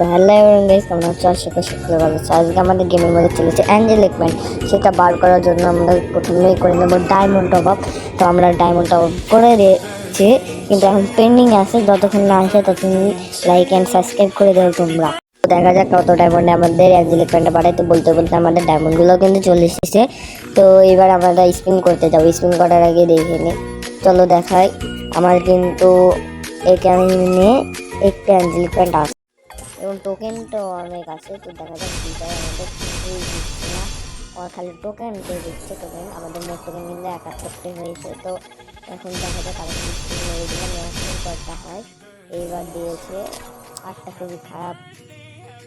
তো hello guys তোমরা হচ্ছে শুক্র ভালো আছো। আজকে আমাদের গেমের মধ্যে চলেছে অ্যাঞ্জেলিক ম্যান সেটা বার করার জন্য আমরা প্রথমেই করে নেব ডায়মন্ড টপ আপ তো আমরা ডায়মন্ড টপ আপ করে দিয়েছি, কিন্তু এখন পেন্ডিং আছে। যতক্ষণ না আসে, ততক্ষণ লাইক অ্যান্ড সাবস্ক্রাইব করে দেবো তোমরা। দেখা যাক কত ডায়মন্ডে আমাদের অ্যাঞ্জেলিক ম্যানটা বাড়াই তো বলতে বলতে আমাদের ডায়মন্ডগুলো কিন্তু চলে এসেছে। তো এবার আমরা স্পিন করতে যাব। স্পিন করার আগে দেখে নিই চলো দেখাই। আমার কিন্তু এখানে একটা অ্যাঞ্জেলিক প্যান্ট আছে। এবং টোকেন তো অনেক আছে, তো দেখা যাক দুটাই আমাদের কিছুই দিচ্ছে না। আর খালি টোকেন তো দিচ্ছে টোকেন আমাদের মোট টোকেন কিন্তু একাত্তরটি হয়েছে, তো এখন দেখা যাক আরেকটা স্ক্রিন মেরে দিলাম এখন কয়টা হয়। এইবার দিয়েছে আটটা খুবই খারাপ,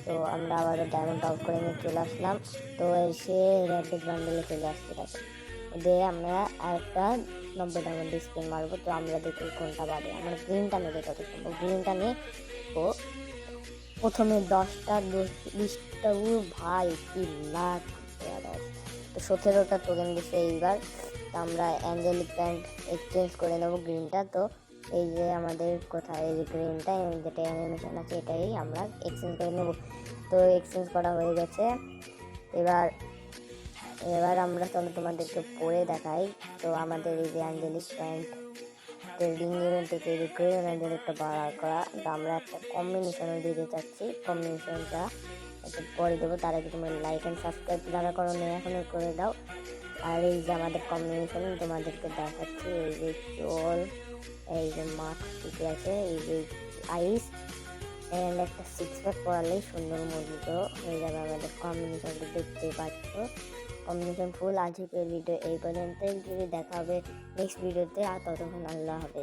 তো আমরা আবার ডায়মন্ড আউট করে নিয়ে চলে আসলাম। তো এসে র্যাপিড বান্ডেলে চলে আসতে তাকে দিয়ে আমরা আরেকটা নব্বই ডায়মন্ড স্ক্রিন মারবো, তো আমরা দেখি কোনটা বাদে। আমরা গ্রিনটা নেবে সম্ভব গ্রিনটা নিয়ে ও প্রথমে দশটা বিশটা ভাই, কি লাখ তো সতেরোটা টোকেন দিচ্ছে এইবার। তো আমরা অ্যাঞ্জেলিক প্যান্ট এক্সচেঞ্জ করে নেব গ্রিনটা তো এই যে আমাদের কোথায়, এই যে গ্রিনটা যেটা অ্যানিমেশন আছে, এটাই আমরা এক্সচেঞ্জ করে নেব। তো এক্সচেঞ্জ করা হয়ে গেছে। এবার এবার আমরা চলো তোমাদেরকে পরে দেখাই। তো আমাদের এই যে অ্যাঞ্জেলিক প্যান্ট ট্রেডিং ইভেন্ট তৈরি করে ওনাদের একটা বার করা। আমরা একটা কম্বিনেশনও দিতে চাচ্ছি কম্বিনেশনটা একটু পরে দেবো। তার আগে তোমার লাইক অ্যান্ড সাবস্ক্রাইব যারা করো নেই এখনও করে দাও। আর এই যে আমাদের কম্বিনেশন তোমাদেরকে দেখাচ্ছি। এই যে চোল, এই যে মাছ ঠিক আছে, এই যে আইস অ্যান্ড একটা সিক্স প্যাক পরালেই সুন্দর মজবুত হয়ে যাবে আমাদের কম্বিনেশনটা দেখতে পাচ্ছ। কম্বিনেশন ফুল আজকের ভিডিও এই পর্যন্ত যদি দেখা হবে নেক্সট ভিডিওতে আর ততক্ষণ আল্লাহ হবে